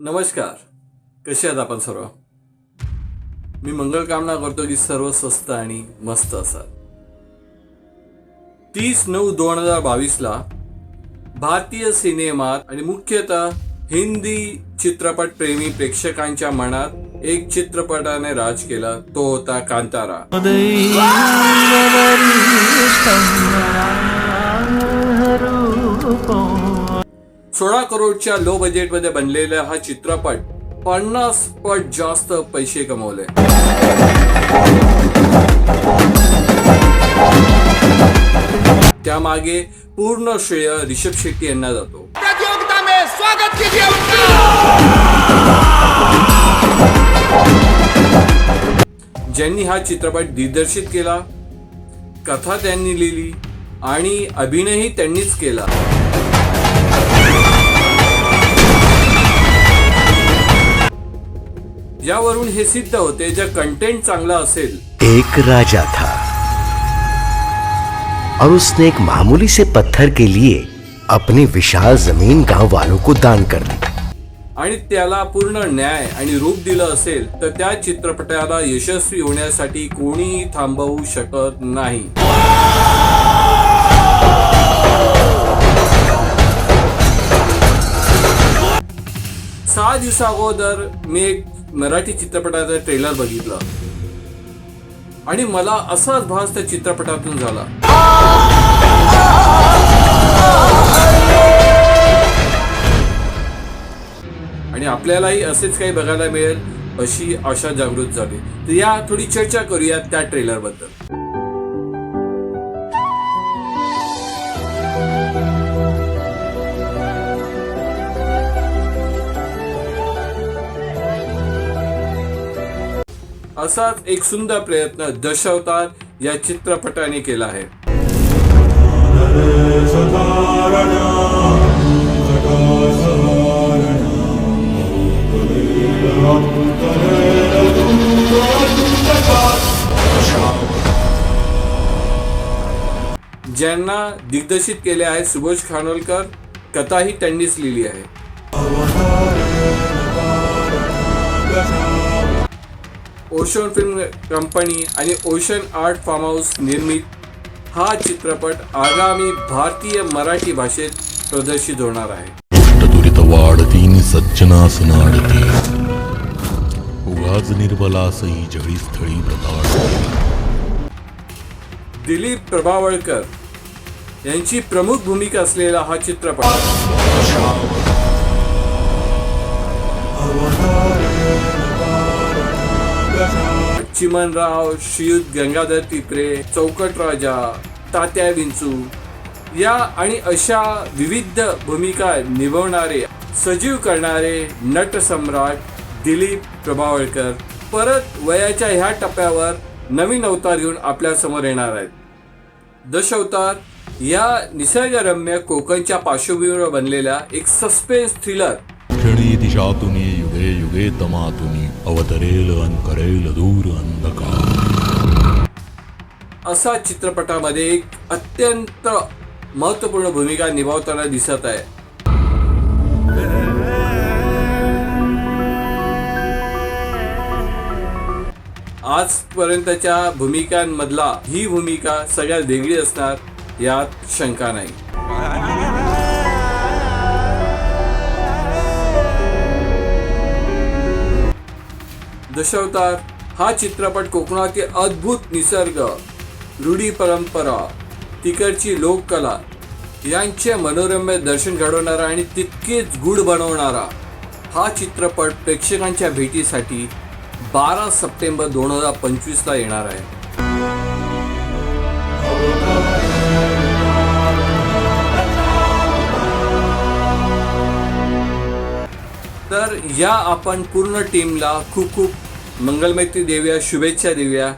नमस्कार. कसे आहात आपण सर्व? मी मंगलकामना करतो की सर्व स्वस्त आणि मस्त असतात तीस नऊ दोन हजार बावीसला भारतीय सिनेमात आणि मुख्यतः हिंदी चित्रपट प्रेमी प्रेक्षकांच्या मनात एक चित्रपटाने राज केला. तो होता कांतारा. सोळा करोडच्या लो बजेटमध्ये बनलेला हा चित्रपट पन्नास पट जास्त पैसे कमवले. त्यामागे पूर्ण श्रेय रिषभ शेट्टी यांना जातो. ज्यांनी हा चित्रपट दिग्दर्शित केला कथा त्यांनी लिहिली आणि अभिनयही त्यांनीच केला. यावरून हे सिद्ध होते जर कंटेंट चांगला असेल. एक राजा था. और उसने एक मामूली से पत्थर के लिए अपनी विशाल जमीन गांव वालों को दान कर दी। आणि त्याला पूर्ण न्याय आणि रूप दिलं असेल तर त्या चित्रपटाला यशस्वी होण्यासाठी कोणीही थांबवू शकत नाही. सहा दिवसा अगोदर मी एक मराठी चित्रपटाचा ट्रेलर बघितला. आणि मला असाच भास त्या चित्रपटातून झाला. आणि आपल्यालाही असेच काही बघायला मिळेल अशी आशा जागृत झाली. तर या थोडी चर्चा करूया त्या ट्रेलरबद्दल असाच एक सुंदर प्रयत्न दशावतार या चित्रपटाने केला आहे. ज्यांना दिग्दर्शित केले आहे सुभाष खानोलकर कथाही त्यांनीच लिहिली आहे. ओशन फिल्म कंपनी आणि ओशन आर्ट फार्म हाऊस निर्मित हा चित्रपट आगामी भारतीय मराठी भाषेत प्रदर्शित होणार आहे. निर्बलासही जळी स्थळी दिलीप प्रभावळकर यांची प्रमुख भूमिका असलेला हा चित्रपट. चिमनराव श्रीयुत गंगाधर टिपरे चौकट राजा तात्या विंचू या आणि अशा विविध भूमिका निभवणारे सजीव करणारे नटसम्राट दिलीप प्रभावळकर परत वयाच्या ह्या टप्प्यावर नवीन अवतार घेऊन आपल्यासमोर येणार आहेत. दशावतार या निसर्गरम्य कोकणच्या पार्श्वभूमीवर बनलेल्या एक सस्पेन्स थ्रिलर. क्षणी युगे युगे तमातुनी अवतरेल अन करेल दूर अंधकार. असा चित्रपटामध्ये एक अत्यंत महत्त्वपूर्ण भूमिका निभावताना दिसत आहे. आजपर्यंतच्या भूमिकांमधला ही भूमिका सगळ्यात वेगळी असणार यात शंका नाही. दशवतार हा चित्रपट कोकणातील अद्भुत निसर्ग रूढी परंपरा तिकडची लोककला यांचे मनोरम्य दर्शन घडवणारा आणि तितकेच गूढ बनवणारा हा चित्रपट प्रेक्षकांच्या भेटीसाठी बारा सप्टेंबर दोन हजार पंचवीसला येणार आहे. तर या आपण पूर्ण टीमला खूप खूप मंगलमैत्री देऊया शुभेच्छा देऊया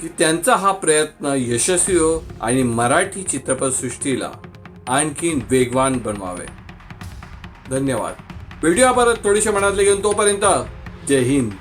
की त्यांचा हा प्रयत्न यशस्वी हो आणि मराठी चित्रपटसृष्टीला आणखीन वेगवान बनवावे. धन्यवाद. व्हिडिओ परत थोडीशा मनातले घेऊन तोपर्यंत जय हिंद.